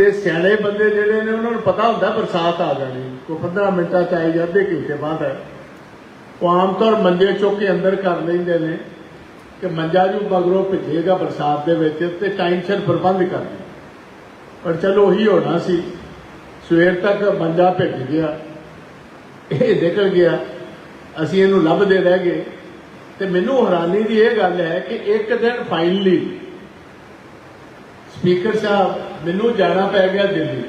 ਤੇ ਸਿਆਣੇ ਬੰਦੇ ਜਿਹੜੇ ਨੇ, ਉਹਨਾਂ ਨੂੰ ਪਤਾ ਹੁੰਦਾ ਬਰਸਾਤ ਆ ਜਾਣੀ। ਕੋਈ 15 ਮਿੰਟਾਂ ਚ ਆਈ ਜਾਂਦੇ ਘੰਟੇ ਬਾਅਦ ਹੈ ਉਹ ਆਮ ਤੌਰ ਮੰਜੇ ਚੁੱਕ ਕੇ ਅੰਦਰ ਕਰ ਲੈਂਦੇ ਨੇ ਕਿ ਮੰਜਾ ਜੂ ਮਗਰੋਂ ਭਿੱਜੇਗਾ ਬਰਸਾਤ ਦੇ ਵਿੱਚ ਤੇ ਟਾਈਮ ਸਿਰ ਪ੍ਰਬੰਧ ਕਰ ਲਈ ਪਰ ਚਲੋ ਉਹੀ ਹੋਣਾ ਸੀ। ਸਵੇਰ ਤੱਕ ਮੰਜਾ ਭਿੱਜ ਗਿਆ। ਇਹ ਨਿਕਲ ਗਿਆ। ਅਸੀਂ ਇਹਨੂੰ ਲੱਭਦੇ ਰਹਿ ਗਏ। ਤੇ ਮੈਨੂੰ ਹੈਰਾਨੀ ਦੀ ਇਹ ਗੱਲ ਹੈ ਕਿ ਇੱਕ ਦਿਨ ਫਾਈਨਲੀ ਸਪੀਕਰ ਸਾਹਿਬ, ਮੈਨੂੰ ਜਾਣਾ ਪੈ ਗਿਆ ਦਿੱਲੀ।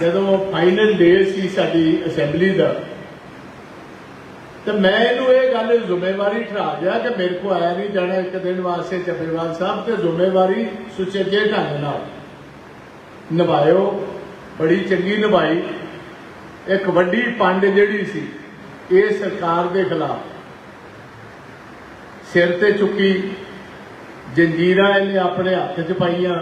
ਜਦੋਂ ਫਾਈਨਲ ਡੇ ਸੀ ਸਾਡੀ ਅਸੈਂਬਲੀ ਦਾ, ਤੇ ਮੈਂ ਇਹਨੂੰ ਇਹ ਗੱਲ ਜ਼ਿੰਮੇਵਾਰੀ ਠਰਾ ਗਿਆ ਕਿ ਮੇਰੇ ਕੋ ਆਇਆ ਨਹੀਂ ਜਾਣਾ ਇੱਕ ਦਿਨ ਵਾਸਤੇ ਚੱਬੇਵਾਲ ਸਾਹਿਬ, ਤੇ ਜ਼ਿੰਮੇਵਾਰੀ ਸੁਚੱਜੇ ਢੰਗ ਨਾਲ ਨਿਭਾਇਓ। ਬੜੀ ਚੰਗੀ ਨਿਭਾਈ। ਇੱਕ ਵੱਡੀ ਪੰਡ ਜਿਹੜੀ ਸੀ, ਇਹ ਸਰਕਾਰ ਦੇ ਖਿਲਾਫ ਸਿਰ ਤੇ ਚੁੱਕੀ। ਜੰਜੀਰਾਂ ਇਹਨੇ ਆਪਣੇ ਹੱਥ 'ਚ ਪਾਈਆਂ।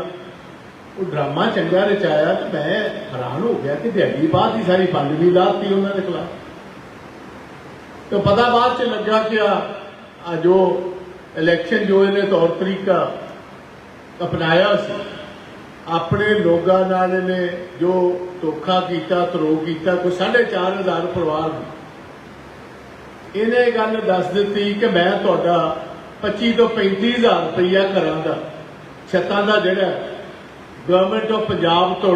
ਉਹ ਡਰਾਮਾ ਚੰਗਾ ਰਚਾਇਆ ਤੇ ਮੈਂ ਹੈਰਾਨ ਹੋ ਗਿਆ ਕਿ ਦਿਹਾੜੀ ਬਾਅਦ ਹੀ ਸਾਰੀ ਪੰਡ ਲਾਤੀ ਉਹਨਾਂ ਦੇ ਖਿਲਾਫ। ਤੇ ਪਤਾ ਬਾਅਦ ਚ ਲੱਗਾ ਕਿ ਆ ਜੋ ਇਲੈਕਸ਼ਨ ਜੋ ਇਹਨੇ ਤੌਰ ਤਰੀਕਾ ਅਪਣਾਇਆ ਸੀ, ਆਪਣੇ ਲੋਕਾਂ ਨਾਲ ਇਹਨੇ ਜੋ ਧੋਖਾ ਕੀਤਾ ਤਰੋ ਕੀਤਾ, ਕੋਈ 4500 ਪਰਿਵਾਰ ਨੂੰ। ਇਹਨੇ ਗੱਲ ਦੱਸ ਦਿੱਤੀ ਕਿ ਮੈਂ ਤੁਹਾਡਾ 25 ਤੋਂ 35000 ਰੁਪਈਆ ਘਰਾਂ ਦਾ, ਛੱਤਾਂ ਦਾ ਜਿਹੜਾ ਗਵਰਨਮੈਂਟ ਆਫ ਪੰਜਾਬ ਤੋਂ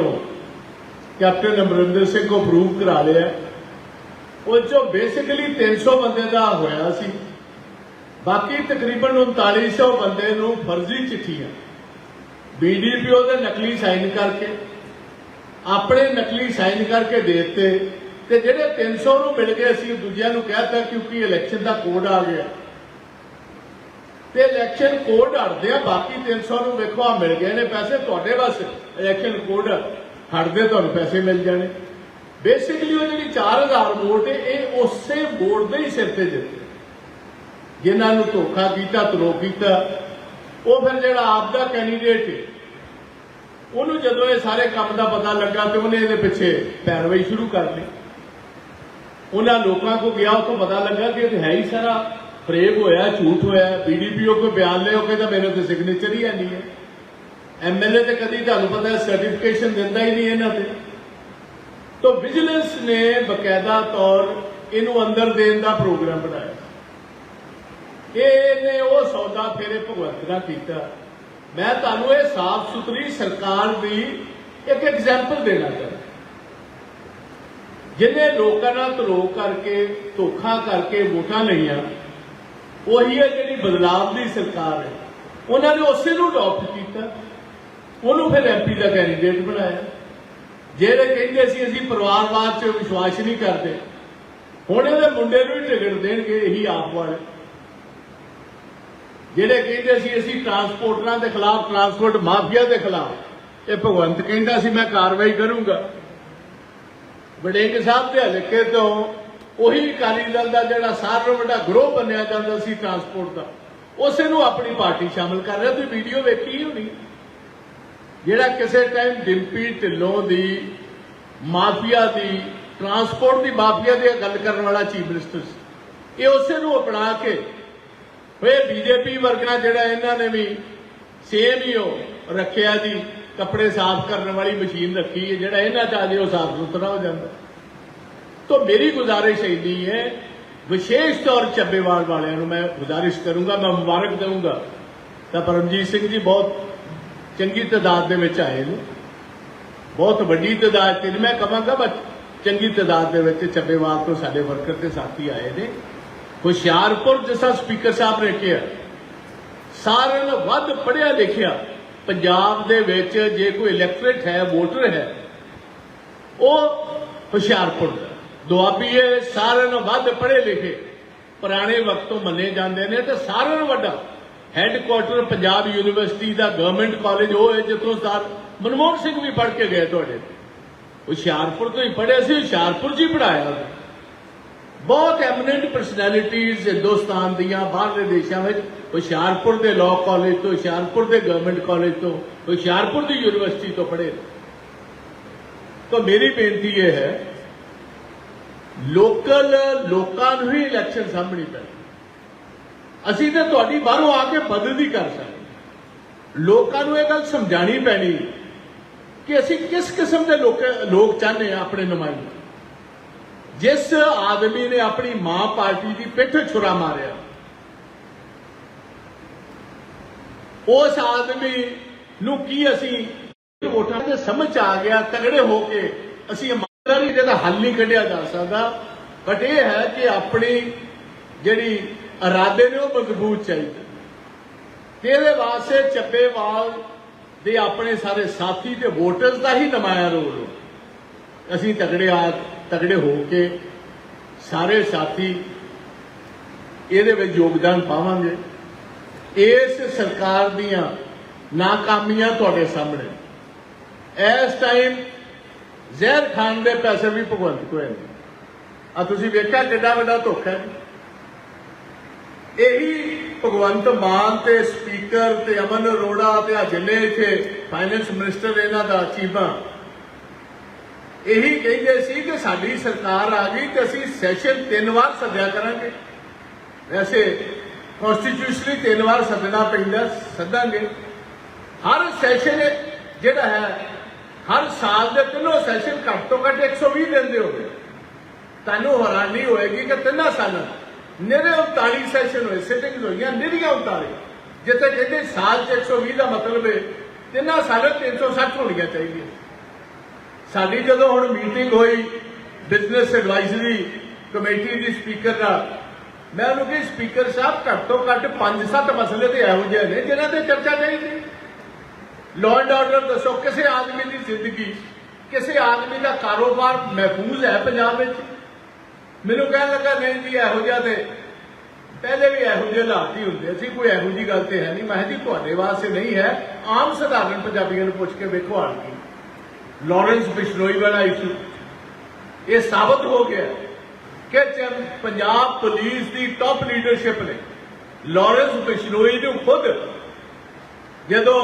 ਕੈਪਟਨ ਅਮਰਿੰਦਰ ਸਿੰਘ ਕੋ ਅਪਰੂਵ ਕਰਾ ਲਿਆ। ਉਹ ਚੋਂ ਬੇਸਿਕਲੀ 300 ਬੰਦੇ ਦਾ ਹੋਇਆ ਸੀ। ਬਾਕੀ ਤਕਰੀਬਨ 3900 ਬੰਦੇ ਨੂੰ ਫਰਜ਼ੀ ਚਿੱਠੀਆਂ। ਬੀਡੀਪੀਓ ਦੇ ਨਕਲੀ ਸਾਈਨ ਕਰਕੇ, ਆਪਣੇ ਨਕਲੀ ਸਾਈਨ ਕਰਕੇ ਦੇ ਦਿੱਤੇ ਤੇ ਜਿਹੜੇ 300 ਨੂੰ ਮਿਲ ਗਏ ਸੀ ਦੂਜਿਆਂ ਨੂੰ ਕਹਿਤਾ ਕਿਉਂਕਿ ਇਲੈਕਸ਼ਨ ਦਾ ਕੋਡ ਆ ਗਿਆ। ਤੇ ਇਲੈਕਸ਼ਨ ਕੋਡ ਹਟਦੇ ਆ, ਬਾਕੀ 300 ਨੂੰ ਵੇਖੋ ਆ ਮਿਲ ਗਏ ਨੇ ਪੈਸੇ ਤੁਹਾਡੇ ਬਸ। ਇਲੈਕਸ਼ਨ ਕੋਡ ਹਟਦੇ, ਤੁਹਾਨੂੰ ਪੈਸੇ ਮਿਲ ਜਾਣੇ। ਬੇਸਿਕਲੀ ਉਹ ਜਿਹੜੀ 4000 ਵੋਟ ਇਹ ਉਸੇ ਵੋਟ ਦੇ ਹੀ ਸਿਰ ਤੇ ਜਿੱਤੇ ਜਿਨ੍ਹਾਂ ਨੂੰ ਧੋਖਾ ਕੀਤਾ ਤਰੋ ਕੀਤਾ, ਉਹ ਫਿਰ ਜਿਹੜਾ ਆਪ ਦਾ ਕੈਂਡੀਡੇਟ ਹੈ, ਉਹਨੂੰ ਜਦੋਂ ਇਹ ਸਾਰੇ ਕੰਮ ਦਾ ਪਤਾ ਲੱਗਾ ਤੇ ਉਹਨੇ ਇਹਦੇ ਪਿੱਛੇ ਪੈਰਵਾਈ ਸ਼ੁਰੂ ਕਰ ਲਈ। ਉਹਨਾਂ ਲੋਕਾਂ ਕੋ ਗਿਆ, ਉਹ ਤੋਂ ਪਤਾ ਲੱਗਾ ਕਿ ਇਹ ਹੈ ਹੀ ਸਾਰਾ। ਫਰੇਬ ਹੋਇਆ, ਝੂਠ ਹੋਇਆ ਬੀਡੀਪੀਓ ਕੋ ਬਿਆਨ ਲਿਓ ਕਹਿੰਦਾ ਮੇਰੇ ਤੇ ਸਿਗਨੇਚਰ ਹੀ ਨਹੀਂ ਹੈ। ਐਮਐਲਏ ਤੇ ਕਦੀ ਤੁਹਾਨੂੰ ਪਤਾ ਸਰਟੀਫਿਕੇਸ਼ਨ ਦਿੰਦਾ ਹੀ ਨਹੀਂ ਇਹਨਾਂ ਤੇ। ਤਾਂ ਵਿਜੀਲੈਂਸ ਨੇ ਬਕਾਇਦਾ ਤੌਰ ਇਹਨੂੰ ਅੰਦਰ ਦੇਣ ਦਾ ਪ੍ਰੋਗਰਾਮ ਬਣਾਇਆ। ਇਹਨੇ ਉਹ ਸੌਦਾ ਫੇਰੇ ਭਗਵੰਤ ਨਾਲ ਕੀਤਾ। ਮੈਂ ਤੁਹਾਨੂੰ ਇਹ ਸਾਫ਼ ਸੁਥਰੀ ਸਰਕਾਰ ਦੀ ਇੱਕ ਐਗਜ਼ਾਮਪਲ ਦੇਣਾ ਚਾਹੁੰਦਾ। ਜਿਹਨੇ ਲੋਕਾਂ ਨਾਲ ਧਰੋ ਕਰਕੇ, ਧੋਖਾ ਕਰਕੇ ਵੋਟਾਂ ਲਈਆਂ ਉਹੀ ਹੈ ਜਿਹੜੀ ਬਦਲਾਵ ਦੀ ਸਰਕਾਰ ਹੈ। ਉਹਨਾਂ ਨੇ ਉਸੇ ਨੂੰ ਅਡਾਪਟ ਕੀਤਾ। ਉਹਨੂੰ ਫਿਰ ਐਮਪੀ ਦਾ ਕੈਂਡੀਡੇਟ ਬਣਾਇਆ। ਜਿਹੜੇ ਕਹਿੰਦੇ ਸੀ ਅਸੀਂ ਪਰਿਵਾਰਵਾਦ 'ਚ ਵਿਸ਼ਵਾਸ ਨਹੀਂ ਕਰਦੇ, ਹੁਣ ਇਹਦੇ ਮੁੰਡੇ ਨੂੰ ਹੀ ਟਿਕਟ ਦੇਣਗੇ, ਇਹੀ ਆਪ ਵਾਲੇ। ਜਿਹੜੇ ਕਹਿੰਦੇ ਸੀ ਅਸੀਂ ਟਰਾਂਸਪੋਰਟਰਾਂ ਦੇ ਖਿਲਾਫ ਟਰਾਂਸਪੋਰਟ ਮਾਫੀਆ ਦੇ ਖਿਲਾਫ, ਇਹ ਭਗਵੰਤ ਕਹਿੰਦਾ ਸੀ, ਮੈਂ ਕਾਰਵਾਈ ਕਰੂੰਗਾ। ਵਡੇਂਗ ਸਾਹਿਬ ਦੇ ਹਲਕੇ ਤੋਂ ਉਹੀ ਅਕਾਲੀ ਦਲ ਦਾ ਜਿਹੜਾ ਸਾਰਿਆਂ ਨਾਲੋਂ ਵੱਡਾ ਗਰੋਹ ਬਣਿਆ ਜਾਂਦਾ ਸੀ ਟਰਾਂਸਪੋਰਟ ਦਾ, ਉਸੇ ਨੂੰ ਆਪਣੀ ਪਾਰਟੀ ਸ਼ਾਮਲ ਕਰ ਰਿਹਾ। ਤੁਸੀਂ ਵੀਡੀਓ ਵੇਖੀ ਹੋਣੀ। ਜਿਹੜਾ ਕਿਸੇ ਟਾਈਮ ਡਿੰਪੀ, ਢਿੱਲੋਂ ਦੀ, ਮਾਫੀਆ ਦੀ ਟਰਾਂਸਪੋਰਟ ਦੀ ਮਾਫੀਆ ਦੀ ਗੱਲ ਕਰਨ ਵਾਲਾ ਚੀਫ ਮਿਨਿਸਟਰ ਸੀ। ਇਹ ਉਸੇ ਨੂੰ ਅਪਣਾ ਕੇ ਹੋਏ ਬੀਜੇਪੀ ਵਰਗਾ ਜਿਹੜਾ ਇਹਨਾਂ ਨੇ ਵੀ ਸੇਮ ਹੀ ਉਹ ਰੱਖਿਆ ਜੀ, ਕੱਪੜੇ ਸਾਫ਼ ਕਰਨ ਵਾਲੀ ਮਸ਼ੀਨ ਰੱਖੀ ਹੈ, ਜਿਹੜਾ ਇਹਨਾਂ ਚ ਆ ਜੇ ਉਹ ਸਾਫ਼ ਸੁਥਰਾ ਹੋ ਜਾਂਦਾ। तो मेरी गुजारिश यही है विशेष तौर ਚੱਬੇਵਾਲ ਵਾਲਿਆਂ ਨੂੰ ਮੈਂ ਗੁਜ਼ਾਰਿਸ਼ ਕਰੂੰਗਾ ਮੈਂ ਮੁਬਾਰਕ ਦਊਂਗਾ ਤਾਂ ਪਰਮਜੀਤ ਸਿੰਘ ਜੀ ਬਹੁਤ ਚੰਗੀ ਤਦਾਦ ਦੇ ਵਿੱਚ ਆਏ ਨੇ ਬਹੁਤ ਵੱਡੀ ਤਦਾਦ ਤੇ ਮੈਂ ਕਹਾਂਗਾ ਬਸ ਚੰਗੀ ਤਦਾਦ ਦੇ ਵਿੱਚ ਚੱਬੇਵਾਲ ਤੋਂ ਸਾਡੇ ਵਰਕਰ ਤੇ ਸਾਥੀ ਆਏ ਨੇ ਹੁਸ਼ਿਆਰਪੁਰ ਜਿਸਾ ਸਪੀਕਰ ਸਾਹਿਬ ਨੇ ਕਿਹਾ ਸਾਰਿਆਂ ਨਾਲੋਂ ਵੱਧ ਪੜਿਆ ਲਿਖਿਆ ਪੰਜਾਬ ਦੇ ਵਿੱਚ ਜੇ ਕੋਈ ਇਲੈਕਟ੍ਰੇਟ ਹੈ ਵੋਟਰ ਹੈ ਉਹ ਹੁਸ਼ਿਆਰਪੁਰ ਦਾ ਦੁਆਬੀਏ ਸਾਰਿਆਂ ਨਾਲੋਂ ਵੱਧ ਪੜ੍ਹੇ ਲਿਖੇ। ਪੁਰਾਣੇ ਵਕਤ ਤੋਂ ਮੰਨੇ ਜਾਂਦੇ ਨੇ ਤੇ ਸਾਰਿਆਂ ਨਾਲੋਂ ਵੱਡਾ। ਹੈੱਡਕੁਆਟਰ ਪੰਜਾਬ ਯੂਨੀਵਰਸਿਟੀ ਦਾ ਗਵਰਨਮੈਂਟ ਕਾਲਜ ਉਹ ਹੈ ਜਿੱਥੋਂ ਸਰ ਮਨਮੋਹਨ ਸਿੰਘ ਵੀ ਪੜ੍ਹ ਕੇ ਗਏ ਤੁਹਾਡੇ ਹੁਸ਼ਿਆਰਪੁਰ ਤੋਂ ਹੀ ਪੜ੍ਹਿਆ ਸੀ, ਹੁਸ਼ਿਆਰਪੁਰ 'ਚ ਹੀ ਪੜਾਇਆ ਬਹੁਤ ਐਮੀਨੈਂਟ ਪਰਸਨੈਲਿਟੀਜ਼ ਹਿੰਦੁਸਤਾਨ ਦੀਆਂ, ਬਾਹਰਲੇ ਦੇਸ਼ਾਂ ਵਿੱਚ। ਹੁਸ਼ਿਆਰਪੁਰ ਦੇ ਲਾਅ ਕਾਲਜ ਤੋਂ, ਹੁਸ਼ਿਆਰਪੁਰ ਦੇ ਗਵਰਨਮੈਂਟ ਕਾਲਜ ਤੋਂ, ਹੁਸ਼ਿਆਰਪੁਰ ਦੀ ਯੂਨੀਵਰਸਿਟੀ ਤੋਂ ਪੜ੍ਹੇ ਤਾਂ ਮੇਰੀ ਬੇਨਤੀ ਇਹ ਹੈ ਲੋਕਲ ਲੋਕਾਂ ਨੂੰ ਹੀ ਇਲੈਕਸ਼ਨ ਸਾਹਮਣੀ ਪੈਣੀ ਅਸੀਂ ਤਾਂ ਤੁਹਾਡੀ ਬਾਹਰੋਂ ਆ ਕੇ ਮਦਦ ਹੀ ਕਰ ਸਕਦੇ ਲੋਕਾਂ ਨੂੰ ਇਹ ਗੱਲ ਸਮਝਾਣੀ ਪੈਣੀ ਕਿ ਅਸੀਂ ਕਿਸ ਕਿਸਮ ਦੇ ਲੋਕ ਲੋਕ ਚਾਹੁੰਦੇ ਆ ਆਪਣੇ ਨੁਮਾਇੰਦੇ। ਜਿਸ ਆਦਮੀ ਨੇ ਆਪਣੀ ਮਾਂ ਪਾਰਟੀ ਦੀ ਪਿੱਠ ਛੁਰਾ ਮਾਰਿਆ, ਉਸ ਆਦਮੀ ਨੂੰ ਕੀ ਅਸੀਂ ਵੋਟਾਂ ਦੇ ਸਮਝ 'ਚ ਆ ਗਿਆ, ਤਗੜੇ ਹੋ ਕੇ ਅਸੀਂ ਇਮਾਨਦਾਰੀ ਦੇ ਹੱਲ ਨਹੀਂ ਕੱਢਿਆ ਜਾ ਸਕਦਾ। ਬਟ ਇਹ ਹੈ ਕਿ ਆਪਣੀ ਜਿਹੜੀ ਇਰਾਦੇ ਨੇ ਉਹ ਮਜ਼ਬੂਤ ਚਾਹੀਦੇ ਤੇ ਇਹਦੇ ਵਾਸਤੇ ਚੱਬੇਵਾਲ ਦੇ ਆਪਣੇ ਸਾਰੇ ਸਾਥੀ ਤੇ ਵੋਟਰਸ ਦਾ ਹੀ ਨਮਾਇਆ ਰੋਲ ਹੋ ਅਸੀਂ ਤਗੜੇ ਆ, ਤਗੜੇ ਹੋ ਕੇ ਸਾਰੇ ਸਾਥੀ ਇਹਦੇ ਵਿੱਚ ਯੋਗਦਾਨ ਪਾਵਾਂਗੇ। ਇਸ ਸਰਕਾਰ ਦੀਆਂ ਨਾਕਾਮੀਆਂ ਤੁਹਾਡੇ ਸਾਹਮਣੇ ਇਸ ਟਾਈਮ ਜ਼ਹਿਰ ਖਾਨ ਦੇ ਪੈਸੇ ਵੀ ਭਗਵੰਤ ਕੋਲ ਨੇ ਆ ਤੁਸੀਂ ਵੇਖਿਆ ਕਿੱਡਾ ਵੱਡਾ ਧੋਖਾ ਹੈ ਇਹੀ ਭਗਵੰਤ ਮਾਨ ਤੇ ਸਪੀਕਰ ਤੇ ਅਮਨ ਅਰੋੜਾ ਤੇ ਆ ਜਿੰਨੇ ਇੱਥੇ ਫਾਈਨੈਂਸ ਮਿਨਿਸਟਰ ਇਹਨਾਂ ਦਾ ਚੀਫਾਂ, ਇਹੀ ਕਹਿੰਦੇ ਸੀ ਕਿ ਸਾਡੀ ਸਰਕਾਰ ਆ ਗਈ ਤੇ ਅਸੀਂ ਸੈਸ਼ਨ ਤਿੰਨ ਵਾਰ ਸੱਦਿਆ ਕਰਾਂਗੇ। ਵੈਸੇ ਕਨਸਟੀਟਿਊਸ਼ਨਲੀ ਤਿੰਨ ਵਾਰ ਸੱਦਣਾ ਪੈਂਦਾ, ਸੱਦਾਂਗੇ। ਹਰ ਸੈਸ਼ਨ ਜਿਹੜਾ ਹੈ ਹਰ ਸਾਲ ਦੇ ਤਿੰਨੋਂ ਸੈਸ਼ਨ ਘੱਟ ਤੋਂ ਘੱਟ 120 ਦਿਨ ਦੇ ਹੋਵੇ ਤੁਹਾਨੂੰ ਹੈਰਾਨੀ ਹੋਏਗੀ ਕਿ ਤਿੰਨਾਂ ਸਾਲਾਂ ਨਿਰੇ 39 ਸੈਸ਼ਨ ਹੋਏ ਸਿਟਿੰਗਸ ਹੋਈਆਂ ਨਿਰੀਆਂ 39 ਜਿੱਥੇ ਕਹਿੰਦੇ ਸਾਲ 'ਚ 120 ਦਾ ਮਤਲਬ ਹੈ ਤਿੰਨਾਂ ਸਾਲਾਂ 'ਚ 360 ਹੋਣੀਆਂ ਚਾਹੀਦੀਆਂ। ਸਾਡੀ ਜਦੋਂ ਹੁਣ ਮੀਟਿੰਗ ਹੋਈ ਬਿਜ਼ਨਸ ਐਡਵਾਈਜ਼ਰੀ ਕਮੇਟੀ ਦੀ ਸਪੀਕਰ ਨਾਲ, ਮੈਂ ਉਹਨੂੰ ਕਿਹਾ ਸਪੀਕਰ ਸਾਹਿਬ, ਘੱਟ ਤੋਂ ਘੱਟ 5-7 ਮਸਲੇ ਤੇ ਇਹੋ ਜਿਹੇ ਨੇ, ਜਿਨ੍ਹਾਂ ਤੇ ਚਰਚਾ ਚਾਹੀਦੀ ਲਾਅ ਐਂਡ ਆਰਡਰ ਦੱਸੋ, ਕਿਸੇ ਆਦਮੀ ਦੀ ਜ਼ਿੰਦਗੀ, ਕਿਸੇ ਆਦਮੀ ਦਾ ਕਾਰੋਬਾਰ ਮਹਿਫੂਜ਼ ਹੈ ਪੰਜਾਬ ਵਿੱਚ? ਮੈਨੂੰ ਕਹਿਣ ਲੱਗਾ, ਨਹੀਂ ਜੀ, ਇਹੋ ਜਿਹਾ ਤੇ ਪਹਿਲੇ ਵੀ ਇਹੋ ਜਿਹੇ ਹਾਲਾਤ ਹੀ ਹੁੰਦੇ ਸੀ ਕੋਈ ਇਹੋ ਜੀ ਗੱਲ ਤੇ ਹੈ ਨਹੀਂ। ਮੈਂ ਕਿਹਾ ਜੀ, ਤੁਹਾਡੇ ਵਾਸਤੇ ਨਹੀਂ ਹੈ। ਆਮ ਸਧਾਰਨ ਪੰਜਾਬੀਆਂ ਨੂੰ ਪੁੱਛ ਕੇ ਵੇਖੋ ਹਾਲ ਕੀ। ਲਾਰੈਂਸ ਬਿਸ਼ਨੋਈ ਵਾਲਾ ਇਸ਼ੂ ਇਹ ਸਾਬਤ ਹੋ ਗਿਆ ਕਿ ਜਦ ਪੰਜਾਬ ਪੁਲਿਸ ਦੀ ਟੌਪ ਲੀਡਰਸ਼ਿਪ ਨੇ ਲਾਰੈਂਸ ਬਿਸ਼ਨੋਈ ਨੂੰ ਖੁਦ ਜਦੋਂ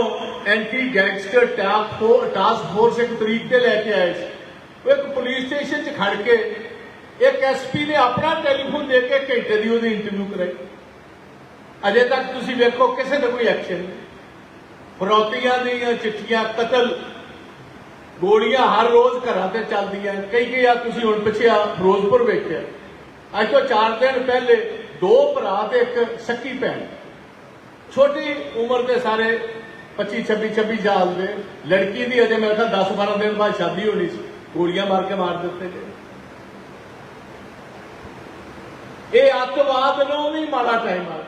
ਐਂਟੀ ਗੈਂਗਸਟਰ ਟਾਸਕ ਫੋਰਸ ਇੱਕ ਤਰੀਕ ਤੇ ਲੈ ਕੇ ਆਏ ਸੀ, ਉਹ ਇੱਕ ਪੁਲਿਸ ਸਟੇਸ਼ਨ 'ਚ ਖੜ ਕੇ ਇੱਕ ਐਸਪੀ ਨੇ ਆਪਣਾ ਟੈਲੀਫੋਨ ਦੇ ਕੇ ਘੰਟੇ ਦੀ ਉਹਦੀ ਇੰਟਰਵਿਊ ਕਰਾਈ। ਅਜੇ ਤੱਕ ਤੁਸੀਂ ਵੇਖੋ ਕਿਸੇ ਦਾ ਕੋਈ ਐਕਸ਼ਨ ਨਹੀਂ। ਫਰੌਤੀਆਂ ਦੀਆਂ ਚਿੱਠੀਆਂ, ਕਤਲ, ਗੋਲੀਆਂ ਹਰ ਰੋਜ਼ ਘਰਾਂ ਤੇ ਚੱਲਦੀਆਂ ਕਈ ਕਈ ਆ ਤੁਸੀਂ ਹੁਣ ਪਿੱਛੇ ਆ ਫਿਰੋਜ਼ਪੁਰ ਵੇਖਿਆ। ਅੱਜ ਤੋਂ 4 ਦਿਨ ਪਹਿਲੇ ਦੋ ਭਰਾ ਤੇ ਇੱਕ ਸੱਕੀ ਭੈਣ। ਛੋਟੀ ਉਮਰ ਦੇ ਸਾਰੇ 25 26 26 ਸਾਲ ਦੇ ਲੜਕੀ ਦੀ ਅਜੇ ਮੈਂ ਖਿਆਲ 10 12 ਦਿਨ ਬਾਅਦ ਸ਼ਾਦੀ ਹੋਣੀ ਸੀ। ਗੋਲੀਆਂ ਮਾਰ ਕੇ ਮਾਰ ਦਿੱਤੇ ਗਏ। ਇਹ ਅੱਤਵਾਦ ਨੂੰ ਵੀ ਮਾੜਾ ਟਾਈਮ ਆ।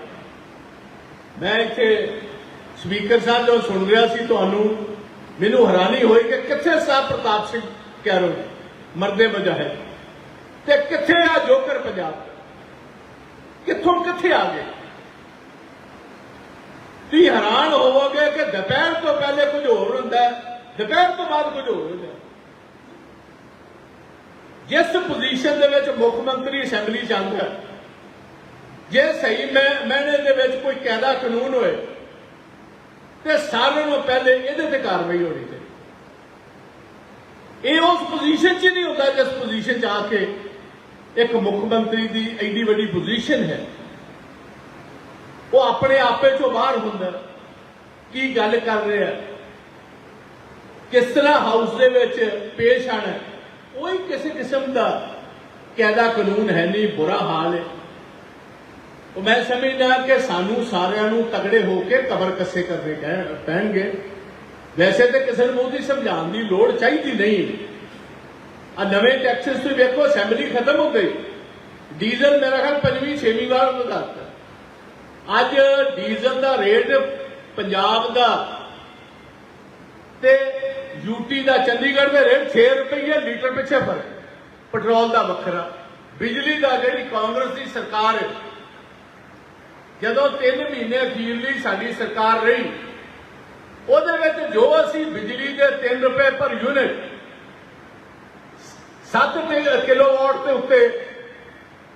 ਮੈਂ ਇੱਥੇ ਸਪੀਕਰ ਸਾਹਿਬ ਜੋ ਸੁਣ ਰਿਹਾ ਸੀ ਤੁਹਾਨੂੰ, ਮੈਨੂੰ ਹੈਰਾਨੀ ਹੋਈ ਕਿ ਕਿੱਥੇ ਸਾਹਿਬ ਪ੍ਰਤਾਪ ਸਿੰਘ ਕਹਿ ਰਹੇ ਮਰਦੇ ਮਜਾਹਿਦ ਤੇ ਕਿੱਥੇ ਆ ਜੋਕਰ ਪੰਜਾਬ? ਕਿੱਥੋਂ ਕਿੱਥੇ ਆ ਗਏ? ਤੁਸੀਂ ਹੈਰਾਨ ਹੋਵੋਗੇ ਕਿ ਦੁਪਹਿਰ ਤੋਂ ਪਹਿਲੇ ਕੁਝ ਹੋਰ ਹੁੰਦਾ ਦੁਪਹਿਰ ਤੋਂ ਬਾਅਦ ਕੁਝ ਹੋਰ ਹੁੰਦਾ ਜਿਸ ਪੋਜੀਸ਼ਨ ਦੇ ਵਿੱਚ ਮੁੱਖ ਮੰਤਰੀ ਅਸੈਂਬਲੀ ਜਾਂਦਾ ਹੈ, ਜੇ ਸਹੀ ਮੈਂ ਮੈਨੇ ਦੇ ਵਿੱਚ ਕੋਈ ਕਾਇਦਾ ਕਾਨੂੰਨ ਹੋਏ ਤੇ ਸਾਰਿਆਂ ਨੂੰ ਪਹਿਲੇ ਇਹਦੇ ਤੇ ਕਾਰਵਾਈ ਹੋਣੀ ਚਾਹੀਦੀ ਇਹ ਉਸ ਪੋਜੀਸ਼ਨ 'ਚ ਨਹੀਂ ਹੁੰਦਾ ਜਿਸ ਪੋਜੀਸ਼ਨ 'ਚ ਆ ਕੇ ਇੱਕ ਮੁੱਖ ਮੰਤਰੀ ਦੀ ਐਡੀ ਵੱਡੀ ਪੋਜੀਸ਼ਨ ਹੈ। ਉਹ ਆਪਣੇ ਆਪੇ ਚੋਂ ਬਾਹਰ ਹੁੰਦਾ। ਕੀ ਗੱਲ ਕਰ ਰਿਹਾ ਕਿਸ ਤਰ੍ਹਾਂ ਹਾਊਸ ਦੇ ਵਿੱਚ ਪੇਸ਼ ਆਣਾ ਕੋਈ ਕਿਸੇ ਕਿਸਮ ਦਾ ਕਾਇਦਾ ਕਾਨੂੰਨ ਹੈ ਨਹੀਂ, ਬੁਰਾ ਹਾਲ ਹੈ। ਉਹ ਮੈਂ ਸਮਝਦਾ ਕਿ ਸਾਨੂੰ ਸਾਰਿਆਂ ਨੂੰ ਤਗੜੇ ਹੋ ਕੇ ਕਬਰ ਕੱਸੇ ਕਰਨੇ ਕਹਿ- ਪੈਣਗੇ। ਵੈਸੇ ਤੇ ਕਿਸੇ ਨੂੰ ਉਹਦੀ ਸਮਝਾਉਣ ਦੀ ਲੋੜ ਚਾਹੀਦੀ ਨਹੀਂ। ਆ ਨਵੇਂ ਟੈਕਸਸ ਤੋਂ ਵੇਖੋ ਅਸੈਂਬਲੀ ਖਤਮ ਹੋ ਗਈ। ਡੀਜ਼ਲ ਮੇਰਾ ਖਿਆਲ ਪੰਜਵੀਂ, ਛੇਵੀਂ ਵਾਰ ਵਧਾਤਾ ਅੱਜ ਡੀਜ਼ਲ ਦਾ ਰੇਟ ਪੰਜਾਬ ਦਾ ਤੇ ਯੂਟੀ ਦਾ ਚੰਡੀਗੜ੍ਹ ਦਾ ਰੇਟ 6 ਰੁਪਏ ਲੀਟਰ ਪਿੱਛੇ ਫ਼ਰਕ ਪੈਟਰੋਲ ਦਾ ਵੱਖਰਾ, ਬਿਜਲੀ ਦਾ ਜਿਹੜੀ ਕਾਂਗਰਸ ਦੀ ਸਰਕਾਰ ਹੈ। ਜਦੋਂ 3 ਮਹੀਨੇ ਅਖੀਰਲੀ ਸਾਡੀ ਸਰਕਾਰ ਰਹੀ, ਉਹਦੇ ਵਿੱਚ ਜੋ ਅਸੀਂ ਬਿਜਲੀ ਦੇ 3 ਰੁਪਏ ਪਰ ਯੂਨਿਟ 7 ਕਿਲੋਵਾਟ ਦੇ ਉੱਤੇ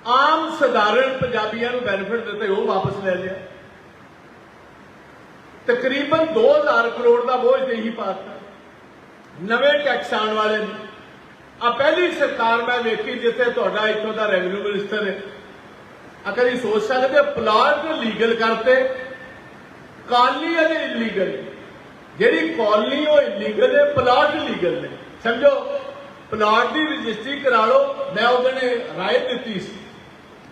ਆਮ ਸਧਾਰਨ ਪੰਜਾਬੀਆਂ ਨੂੰ ਬੈਨੀਫਿਟ ਦਿੱਤੇ, ਉਹ ਵਾਪਸ ਲੈ ਲਿਆ। ਤਕਰੀਬਨ 2000 ਕਰੋੜ ਦਾ ਬੋਝ ਦੇ ਪਾਤਾ ਨਵੇਂ ਟੈਕਸ ਆਉਣ ਵਾਲੇ ਨੇ। ਆ ਪਹਿਲੀ ਸਰਕਾਰ ਮੈਂ ਵੇਖੀ ਜਿੱਥੇ ਤੁਹਾਡਾ ਇੱਥੋਂ ਦਾ ਰੈਵਨਿਊ ਮਿਨਿਸਟਰ ਹੈ। ਆ ਕਦੀ ਸੋਚ ਸਕਦੇ ਪਲਾਟ ਲੀਗਲ ਕਰਤੇ ਕਾਲਨੀ ਅਜੇ ਇਲੀਗਲ ਜਿਹੜੀ ਕਾਲਨੀ ਉਹ ਇਲੀਗਲ ਹੈ ਪਲਾਟ ਲੀਗਲ ਨੇ। ਸਮਝੋ ਪਲਾਟ ਦੀ ਰਜਿਸਟਰੀ ਕਰਾ ਲਓ। ਮੈਂ ਉਹਦੇ ਨੇ ਰਾਏ ਦਿੱਤੀ ਸੀ।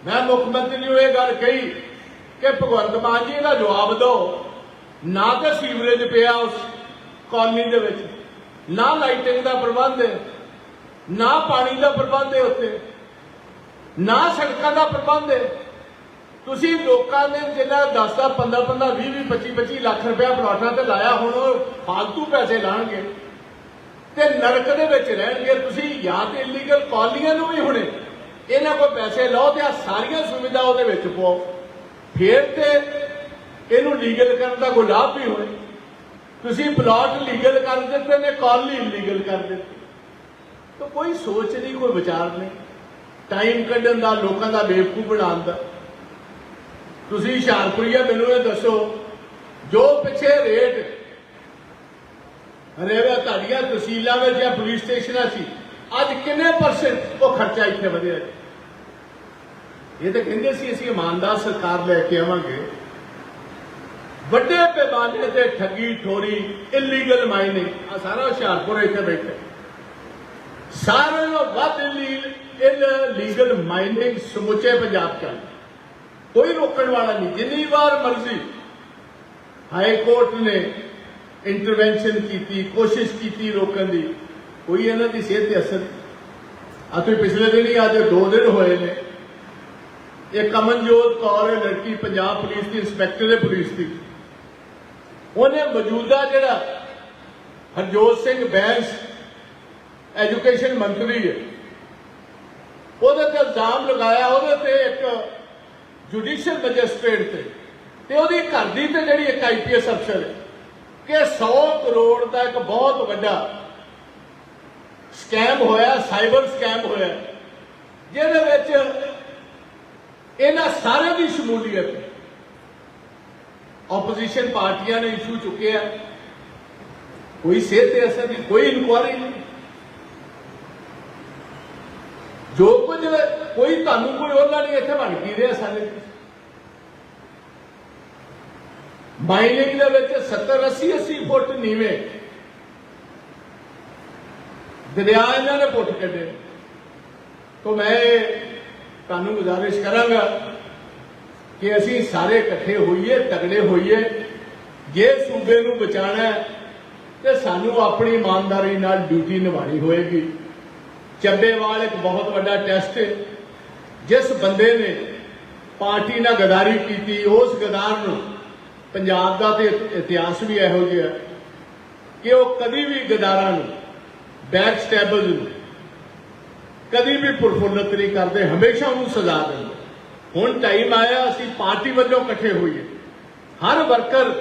ਮੈਂ ਮੁੱਖ ਮੰਤਰੀ ਨੂੰ ਇਹ ਗੱਲ ਕਹੀ ਕਿ ਭਗਵੰਤ ਮਾਨ ਜੀ ਇਹਦਾ ਜਵਾਬ ਦਿਓ। ਨਾ ਤਾਂ ਸੀਵਰੇਜ ਪਿਆ ਉਸ ਕਾਲਨੀ ਦੇ ਵਿੱਚ, ਨਾ ਲਾਈਟਿੰਗ ਦਾ ਪ੍ਰਬੰਧ ਹੈ, ਨਾ ਪਾਣੀ ਦਾ ਪ੍ਰਬੰਧ ਹੈ ਉੱਥੇ, ਨਾ ਸੜਕਾਂ ਦਾ ਪ੍ਰਬੰਧ ਹੈ। ਤੁਸੀਂ ਲੋਕਾਂ ਨੇ ਜਿਹੜਾ 10 ਦਾ 15 15 20 20 25 25 ਲੱਖ ਰੁਪਇਆ ਪਲਾਟਾਂ ਤੇ ਲਾਇਆ, ਹੁਣ ਉਹ ਫालतू ਪੈਸੇ ਲਾਣਗੇ। ਤੇ ਨਰਕ ਦੇ ਵਿੱਚ ਰਹਿਣਗੇ। ਤੁਸੀਂ ਜਾਂ ਤੇ ਇਲੀਗਲ ਕਾਲਨੀਆਂ ਨੂੰ ਵੀ ਹੁਣੇ ਇਹਨਾਂ ਕੋਲ ਪੈਸੇ ਲਓ ਤੇ ਆ ਸਾਰੀਆਂ ਸੁਵਿਧਾ ਉਹਦੇ ਵਿੱਚ ਪਾਓ। ਫੇਰ ਤੇ ਇਹਨੂੰ ਲੀਗਲ ਕਰਨ ਦਾ ਕੋਈ ਲਾਭ ਵੀ ਹੋਏ। ਤੁਸੀਂ ਪਲਾਟ ਲੀਗਲ ਕਰ ਦਿੱਤੇ ਨੇ ਕਾਲਨੀ ਲੀਗਲ ਕਰ ਦਿੱਤੀ। ਤਾਂ ਕੋਈ ਸੋਚ ਨਹੀਂ, ਕੋਈ ਵਿਚਾਰ ਨਹੀਂ। ਟਾਈਮ ਕੱਢਣ ਦਾ, ਲੋਕਾਂ ਦਾ ਬੇਵਕੂਫ ਬਣਾਉਣ ਦਾ। ਤੁਸੀਂ ਹੁਸ਼ਿਆਰਪੁਰੀਆ ਮੈਨੂੰ ਇਹ ਦੱਸੋ, ਜੋ ਪਿੱਛੇ ਰੇਟ ਰੇਵਾ ਤੁਹਾਡੀਆਂ ਤਹਿਸੀਲਾਂ ਵਿੱਚ ਜਾਂ ਪੁਲਿਸ ਸਟੇਸ਼ਨਾਂ ਸੀ, ਅੱਜ ਕਿੰਨੇ ਪਰਸੈਂਟ ਉਹ ਖਰਚਾ ਇੱਥੇ ਵਧਿਆ? ਜੀ? ਇਹ ਤਾਂ ਕਹਿੰਦੇ ਸੀ, ਅਸੀਂ ਇਮਾਨਦਾਰ ਸਰਕਾਰ ਲੈ ਕੇ ਆਵਾਂਗੇ। ਵੱਡੇ ਪੈਮਾਨੇ ਤੇ ਠੱਗੀ, ਠੋਰੀ ਇਲੀਗਲ ਮਾਈਨਿੰਗ ਆ ਸਾਰਾ ਹੁਸ਼ਿਆਰਪੁਰ ਇੱਥੇ ਬੈਠੇ। ਸਾਰੇ ਨੂੰ ਵੱਧ ਇਲੀਗਲ ਮਾਈਨਿੰਗ ਸਮੁੱਚੇ ਪੰਜਾਬ ਚ ਕੋਈ ਰੋਕਣ ਵਾਲਾ ਨਹੀਂ, ਜਿੰਨੀ ਵਾਰ ਮਰਜ਼ੀ ਹਾਈ ਕੋਰਟ ਨੇ ਇੰਟਰਵੈਂਸ਼ਨ ਕੀਤੀ, ਕੋਸ਼ਿਸ਼ ਕੀਤੀ ਰੋਕਣ ਦੀ, ਕੋਈ ਇਹਨਾਂ ਦੀ ਸਿਹਤ ਤੇ ਅਸਰ ਆ ਤੁਸੀਂ ਪਿਛਲੇ ਦਿਨ ਹੀ ਅੱਜ ਦੋ ਦਿਨ ਹੋਏ ਨੇ। ਇਹ ਅਮਨਜੋਤ ਕੌਰ ਹੈ ਲੜਕੀ ਪੰਜਾਬ ਪੁਲਿਸ ਦੀ, ਇੰਸਪੈਕਟਰ ਹੈ ਪੁਲਿਸ ਦੀ। ਉਹਨੇ ਮੌਜੂਦਾ ਜਿਹੜਾ ਹਰਜੋਤ ਸਿੰਘ ਬੈਂਸ ਐਜੂਕੇਸ਼ਨ ਮੰਤਰੀ ਹੈ, ਉਹਦੇ ਤੇ ਇਲਜ਼ਾਮ ਲਗਾਇਆ, ਉਹਦੇ ਤੇ ਇੱਕ ਜੁਡੀਸ਼ੀਅਲ ਮੈਜਿਸਟ੍ਰੇਟ ਤੇ ਤੇ ਉਹਦੀ ਘਰ ਦੀ ਤੇ ਜਿਹੜੀ ਇੱਕ ਆਈਪੀਐਸ ਅਫਸਰ ਹੈ, ਕਿ 100 ਕਰੋੜ ਦਾ ਇੱਕ ਬਹੁਤ ਵੱਡਾ ਸਕੈਮ ਹੋਇਆ, ਸਾਈਬਰ ਸਕੈਮ ਹੋਇਆ, ਜਿਹਦੇ ਵਿੱਚ ਇਹਨਾਂ ਸਾਰਿਆਂ ਦੀ ਸ਼ਮੂਲੀਅਤ ਆਪੋਜੀਸ਼ਨ ਪਾਰਟੀਆਂ ਨੇ ਇਸ਼ੂ ਚੁੱਕਿਆ ਕੋਈ ਸਿਹਤ ਤੇ ਅਸਰ ਨਹੀਂ, ਕੋਈ ਇਨਕੁਆਰੀ ਨਹੀਂ। ਜੋ ਕੁਝ ਕੋਈ ਤੁਹਾਨੂੰ ਕੋਈ ਉਹਨਾਂ ਨੇ ਇੱਥੇ ਬਣ ਕੀ ਰਿਹਾ ਸਾਡੇ ਮਾਈਨਿੰਗ ਦੇ ਵਿੱਚ 70 80 80 ਫੁੱਟ ਨੀਵੇਂ। ਦਰਿਆ ਇਹਨਾਂ ਨੇ ਪੁੱਟ ਕੱਢੇ ਤੋਂ ਮੈਂ ਤੁਹਾਨੂੰ ਗੁਜ਼ਾਰਿਸ਼ ਕਰਾਂਗਾ ਕਿ ਅਸੀਂ ਸਾਰੇ ਇਕੱਠੇ ਹੋਈਏ, ਤਗੜੇ ਹੋਈਏ। ਜੇ ਸੂਬੇ ਨੂੰ ਬਚਾਣਾ ਹੈ, ਤੇ ਸਾਨੂੰ ਆਪਣੀ ਇਮਾਨਦਾਰੀ ਨਾਲ ਡਿਊਟੀ ਨਿਭਾਣੀ ਹੋਏਗੀ। ਚੱਬੇਵਾਲ ਇੱਕ ਬਹੁਤ ਵੱਡਾ ਟੈਸਟ ਹੈ। ਜਿਸ ਬੰਦੇ ਨੇ ਪਾਰਟੀ ਨਾਲ ਗਦਾਰੀ ਕੀਤੀ, ਉਸ ਗਦਾਰ ਨੂੰ ਪੰਜਾਬ ਦਾ ਤੇ ਇਤਿਹਾਸ ਵੀ ਇਹੋ ਜਿਹਾ ਕਿ ਉਹ ਕਦੀ ਵੀ ਗਦਾਰਾਂ ਨੂੰ ਬੈਕ ਸਟੈਬਲਸ ਨੂੰ ਕਦੀ ਵੀ ਪ੍ਰਫੁੱਲਤ ਨਹੀਂ ਕਰਦੇ ਹਮੇਸ਼ਾ ਉਹਨੂੰ ਸਜ਼ਾ ਦਿੰਦੇ ਹੁਣ ਟਾਈਮ ਆਇਆ ਅਸੀਂ ਪਾਰਟੀ ਵੱਲੋਂ ਇਕੱਠੇ ਹੋਈਏ ਹਰ ਵਰਕਰ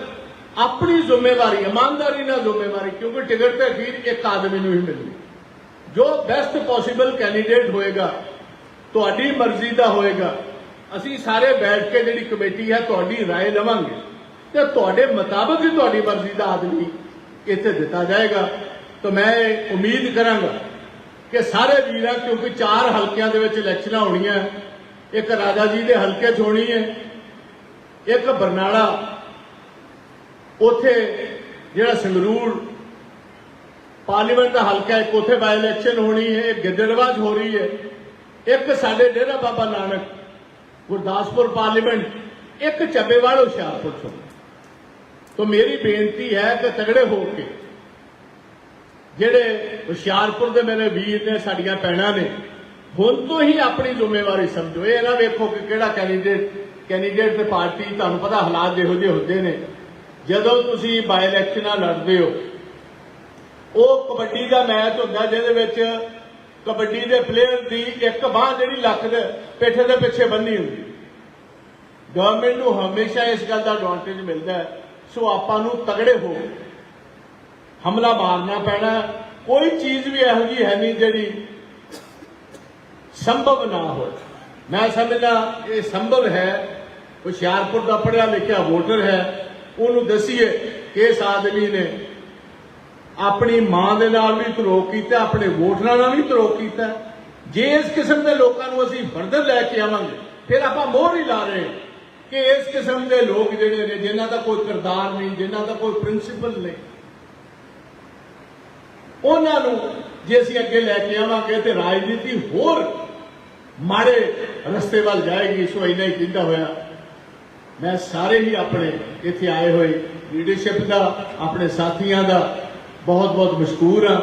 ਆਪਣੀ ਜ਼ਿੰਮੇਵਾਰੀ ਇਮਾਨਦਾਰੀ ਨਾਲ ਜ਼ਿੰਮੇਵਾਰੀ ਕਿਉਂਕਿ ਟਿਕਟ ਤੇ ਅਖੀਰ ਇੱਕ ਆਦਮੀ ਨੂੰ ਹੀ ਮਿਲਣੀ ਜੋ ਬੈਸਟ ਪੋਸੀਬਲ ਕੈਂਡੀਡੇਟ ਹੋਏਗਾ ਤੁਹਾਡੀ ਮਰਜ਼ੀ ਦਾ ਹੋਏਗਾ ਅਸੀਂ ਸਾਰੇ ਬੈਠ ਕੇ ਜਿਹੜੀ ਕਮੇਟੀ ਹੈ ਤੁਹਾਡੀ رائے ਲਵਾਂਗੇ ਤੇ ਤੁਹਾਡੇ ਮੁਤਾਬਕ ਹੀ ਤੁਹਾਡੀ ਮਰਜ਼ੀ ਦਾ ਆਦਮੀ ਇੱਥੇ ਦਿੱਤਾ ਜਾਏਗਾ ਤਾਂ ਮੈਂ ਉਮੀਦ ਕਰਾਂਗਾ ਕਿ ਸਾਰੇ ਵੀਰਾਂ, ਕਿਉਂਕਿ ਚਾਰ ਹਲਕਿਆਂ ਦੇ ਵਿੱਚ ਇਲੈਕਸ਼ਨਾਂ ਹੋਣੀਆਂ। ਇੱਕ ਰਾਜਾ ਜੀ ਦੇ ਹਲਕੇ 'ਚ ਹੋਣੀ ਹੈ, ਇੱਕ ਬਰਨਾਲਾ। ਉਥੇ ਜਿਹੜਾ ਸੰਗਰੂਰ ਪਾਰਲੀਮੈਂਟ ਦਾ ਹਲਕਾ ਇੱਕ ਉਥੇ ਬਾਈ ਇਲੈਕਸ਼ਨ ਹੋਣੀ ਹੈ, ਇੱਕ ਗਿੱਦੜਵਾਜ ਹੋ ਰਹੀ ਹੈ। ਇੱਕ ਸਾਡੇ ਡੇਰਾ ਬਾਬਾ ਨਾਨਕ, ਗੁਰਦਾਸਪੁਰ ਪਾਰਲੀਮੈਂਟ, ਇੱਕ ਚੱਬੇਵਾਲ ਹੁਸ਼ਿਆਰਪੁਰ ਤੋਂ ਤੋਂ ਮੇਰੀ ਬੇਨਤੀ ਹੈ ਕਿ ਤਗੜੇ ਹੋ ਕੇ ਜਿਹੜੇ ਹੁਸ਼ਿਆਰਪੁਰ ਦੇ ਮੇਰੇ ਵੀਰ ਨੇ, ਸਾਡੀਆਂ ਭੈਣਾਂ ਨੇ, ਹੁਣ ਤੋਂ ਹੀ ਆਪਣੀ ਜ਼ਿੰਮੇਵਾਰੀ ਸਮਝੋ। ਇਹ ਨਾ ਵੇਖੋ ਕਿ ਕਿਹੜਾ ਕੈਂਡੀਡੇਟ ਕੈਂਡੀਡੇਟ ਤੇ ਪਾਰਟੀ, ਤੁਹਾਨੂੰ ਪਤਾ ਹਾਲਾਤ ਜਿਹੋ ਜਿਹੇ ਹੁੰਦੇ ਨੇ। ਜਦੋਂ ਤੁਸੀਂ ਬਾਈ ਇਲੈਕਸ਼ਨਾਂ ਲੜਦੇ ਹੋ, ਉਹ ਕਬੱਡੀ ਦਾ ਮੈਚ ਹੁੰਦਾ ਜਿਹਦੇ ਵਿੱਚ ਕਬੱਡੀ ਦੇ ਪਲੇਅਰ ਦੀ ਇੱਕ ਬਾਹ ਜਿਹੜੀ ਲੱਕ ਦੇ ਪਿੱਠੇ ਦੇ ਪਿੱਛੇ ਬੰਨੀ ਹੁੰਦੀ ਗਵਰਨਮੈਂਟ ਨੂੰ ਹਮੇਸ਼ਾ ਇਸ ਗੱਲ ਦਾ ਐਡਵਾਂਟੇਜ ਮਿਲਦਾ ਸੋ ਆਪਾਂ ਨੂੰ ਤਗੜੇ ਹੋ ਹਮਲਾ ਮਾਰਨਾ ਪੈਣਾ ਕੋਈ ਚੀਜ਼ ਵੀ ਇਹੋ ਜੀ ਹੈ ਨਹੀਂ ਜਿਹੜੀ ਸੰਭਵ ਨਾ ਹੋਵੇ। ਮੈਂ ਸਮਝਦਾ ਇਹ ਸੰਭਵ ਹੈ। ਹੁਸ਼ਿਆਰਪੁਰ ਦਾ ਪੜਿਆ ਲਿਖਿਆ ਵੋਟਰ ਹੈ। ਉਹਨੂੰ ਦਸੀਏ ਕਿ ਇਸ ਆਦਮੀ ਨੇ ਆਪਣੀ ਮਾਂ ਦੇ ਨਾਲ ਵੀ ਧਰੋਕ ਕੀਤਾ, ਆਪਣੇ ਵੋਟਰਾਂ ਨਾਲ ਵੀ ਧਰੋਕ ਕੀਤਾ। ਜੇ ਇਸ ਕਿਸਮ ਦੇ ਲੋਕਾਂ ਨੂੰ ਅਸੀਂ ਫਰਦਰ ਲੈ ਕੇ ਆਵਾਂਗੇ, ਫਿਰ ਆਪਾਂ ਮੋਹਰ ਹੀ ਲਾ ਰਹੇ ਕਿ ਇਸ ਕਿਸਮ ਦੇ ਲੋਕ ਜਿਹੜੇ ਨੇ, ਜਿਨ੍ਹਾਂ ਦਾ ਕੋਈ ਕਿਰਦਾਰ ਨਹੀਂ, ਜਿਨ੍ਹਾਂ ਦਾ ਕੋਈ ਪ੍ਰਿੰਸੀਪਲ ਨਹੀਂ। ਉਹਨਾਂ ਨੂੰ ਜੇ ਅਸੀਂ ਅੱਗੇ ਲੈ ਕੇ ਆਵਾਂਗੇ ਤੇ ਰਾਜਨੀਤੀ ਹੋਰ ਮਾੜੇ ਰਸਤੇ ਵੱਲ ਜਾਏਗੀ, ਸੋ ਇੰਨਾ ਹੀ ਕਹਿੰਦਾ ਹੋਇਆ। ਮੈਂ ਸਾਰੇ ਹੀ ਆਪਣੇ ਇੱਥੇ ਆਏ ਹੋਏ ਲੀਡਰਸ਼ਿਪ ਦਾ, ਆਪਣੇ ਸਾਥੀਆਂ ਦਾ ਬਹੁਤ ਬਹੁਤ ਮਸ਼ਕੂਰ ਹਾਂ।